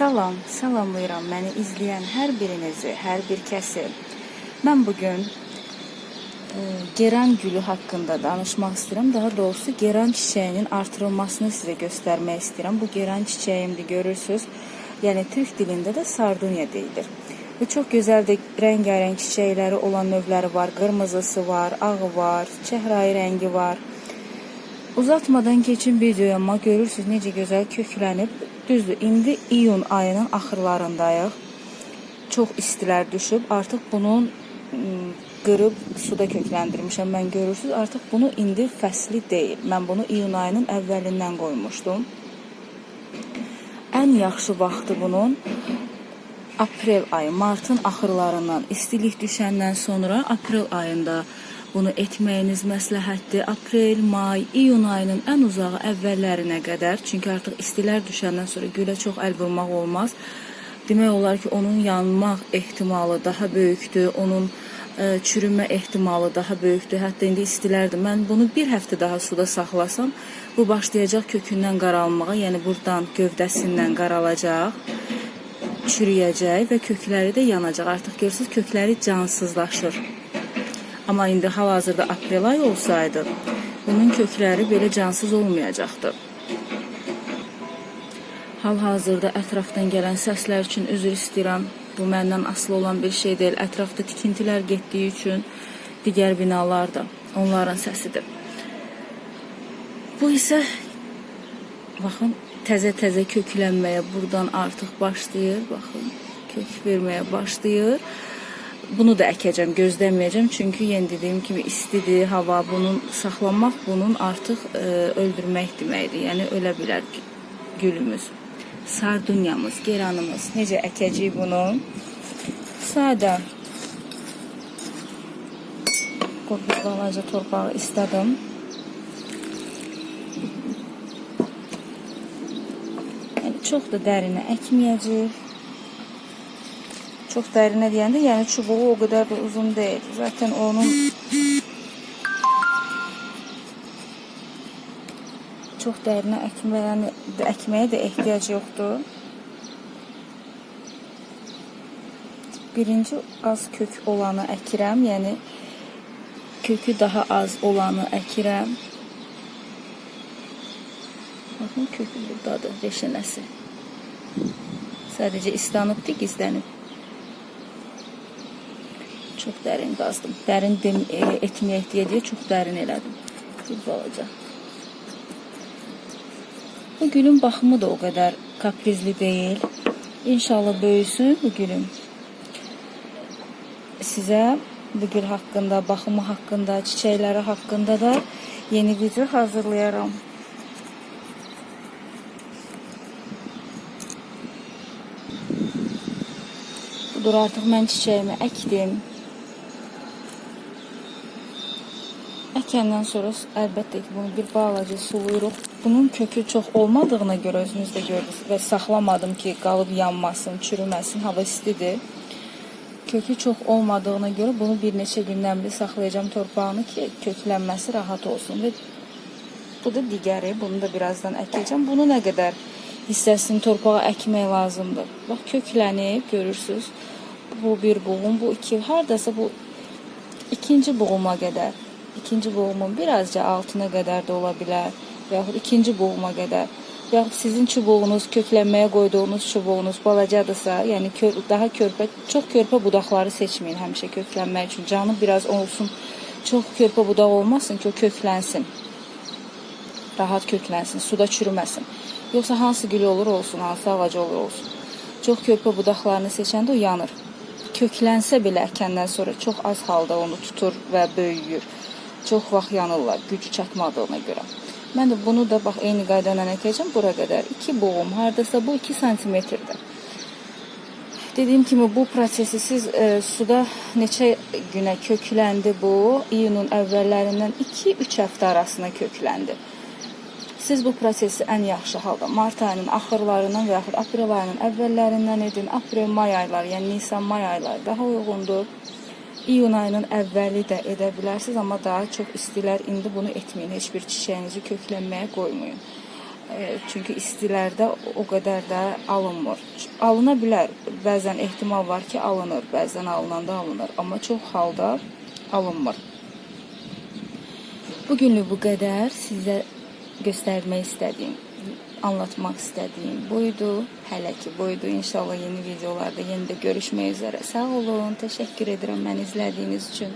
Salam, salamlayıram məni izləyən hər birinizi, hər bir kəsi. Mən bu gün e, geran gülü haqqında danışmaq istəyirəm. Daha doğrusu geran çiçəyinin artırılmasını sizə göstərmək istəyirəm. Bu geran çiçəyimdir, görürsüz. Yəni türk dilində də sardunya deyilir. Və çox gözəl də rəngarəng çiçəkləri olan növləri var. Qırmızısı var, ağı var, çəhrayı rəngi var. Uzatmadan keçin videoya, görürsüz necə gözəl köklənib. Düzdür, indi iyun ayının axırlarındayıq. Çox istilər düşüb. Artıq bunun ım, qırıb suda kökləndirmişəm. Mən görürsüz, artıq bunu indi fəsli deyil. Mən bunu iyun ayının əvvəlindən qoymuşdum. Ən yaxşı vaxtı bunun aprel ayı, martın axırlarından, istilik düşəndən sonra aprel ayında bunu etməyiniz məsləhətdir. Aprel, may, iyun ayının ən uzağı əvvəllərinə qədər. Çünki artıq istilər düşəndən sonra gülə çox əl vurmaq olmaz. Demək olar ki, onun yanmaq ehtimalı daha böyükdür. Onun ə, çürümə ehtimalı daha böyükdür. Hətta indi istilərdir. Mən bunu bir həftə daha suda saxlasam, bu başlayacaq kökündən qaralmağa, yəni buradan gövdəsindən qaralacaq çürüyəcək və kökləri də yanacaq. Artıq görürsüz kökləri cansızlaşır. Amma indi hal-hazırda aprel ayı olsaydı, bunun kökləri belə cansız olmayacaqdı. Hal-hazırda ətrafdan gələn səslər üçün üzr istəyirəm. Bu məndən asılı olan bir şey deyil. Ətrafda tikintilər getdiyi üçün digər binalar da onların səsidir. Bu isə baxın təzə-təzə köklənməyə buradan artıq başlayır. Baxın, kök verməyə başlayır. Bunu da əkəcəm, gözləməyəcəm. Çünki yenə dediyim kimi istidir, hava bunun saxlamaq bunun artıq e, öldürmək deməkdir. Yəni ölə gülümüz. Sardunyamız, geranımız. Necə əkəcəyik bunu? Sadə qoyub balaca torpağı istadım. Yəni çox da dərinə əkməyəcəyik. Çok derine deyəndə, yəni çubuğu o kadar da uzun değil. Zaten onun çox dərinə əkməyə, yəni əkməyə də ehtiyac yoxdur. Birinci az kök olanı əkirəm, yəni kökü daha az olanı əkirəm. Baxın kökü buradadır, reşinəsi. Sadəcə istanıbdır, gizlənib. Çox dərin qazdım. Dərin dem e, etməyək deyə deyə çox dərin elədim. Bir balaca. Bu gülün baxımı da o qədər kaprizli deyil. İnşallah böyüsün bu gülüm. Sizə bu gül haqqında, baxımı haqqında, çiçəkləri haqqında da yeni video hazırlayaram. Budur artıq mən çiçəyimi əkdim. Əkəndən sonra əlbəttə ki, bunu bir balaca sulayırıq. Bunun kökü çox olmadığına görə özünüz də gördünüz və saxlamadım ki, qalıb yanmasın, çürüməsin, hava istidir. Kökü çox olmadığına görə bunu bir neçə gündən bir saxlayacağam torpağını ki, köklənməsi rahat olsun. Və bu da digəri, bunu da birazdan əkəcəm. Bunu nə qədər hissəsini torpağa əkmək lazımdır. Bax, köklənib, görürsüz. Bu bir buğum, bu iki, hardasa bu ikinci buğuma qədər ikinci boğumun birazca altına kadar da olabilir. Yaxud ikinci boğuma kadar. Yaxud sizin çubuğunuz, köklənməyə qoyduğunuz çubuğunuz balacadırsa, yəni kör, daha körpə, çox körpə budaqları seçməyin həmişə köklənmək üçün. Canı biraz olsun, çox körpə budaq olmasın ki, o köklənsin. Rahat köklənsin, suda çürüməsin. Yoxsa hansı gül olur olsun, hansı ağac olur olsun. Çox körpə budaqlarını seçəndə o yanır. Köklənsə belə əkəndən sonra çox az halda onu tutur və böyüyür çox vaxt yanırlar gücü çatmadığına görə. Mən də bunu da bax eyni qayda ilə əkəcəm bura qədər. 2 boğum, hardasa bu 2 santimetrdir. Dediyim kimi bu prosesi siz e, suda neçə günə kökləndi bu? İyunun əvvəllərindən 2-3 həftə arasına kökləndi. Siz bu prosesi ən yaxşı halda mart ayının axırlarından və yaxud aprel ayının əvvəllərindən edin. Aprel, may ayları, yəni Nisan, may ayları daha uyğundur. İyun ayının əvvəli də edə bilərsiniz, amma daha çox istilər indi bunu etməyin. Heç bir çiçəyinizi köklənməyə qoymayın. E, Çünki istilərdə o qədər də alınmır. Alına bilər. Bəzən ehtimal var ki, alınır, bəzən alınanda alınır, amma çox halda alınmır. Bugünlük bu qədər sizə göstərmək istədiyim, anlatmaq istədiyim buydu. Hələ ki buydu. İnşallah yeni videolarda yenə də görüşmək üzrə. Sağ olun. Təşəkkür edirəm məni izlədiyiniz üçün.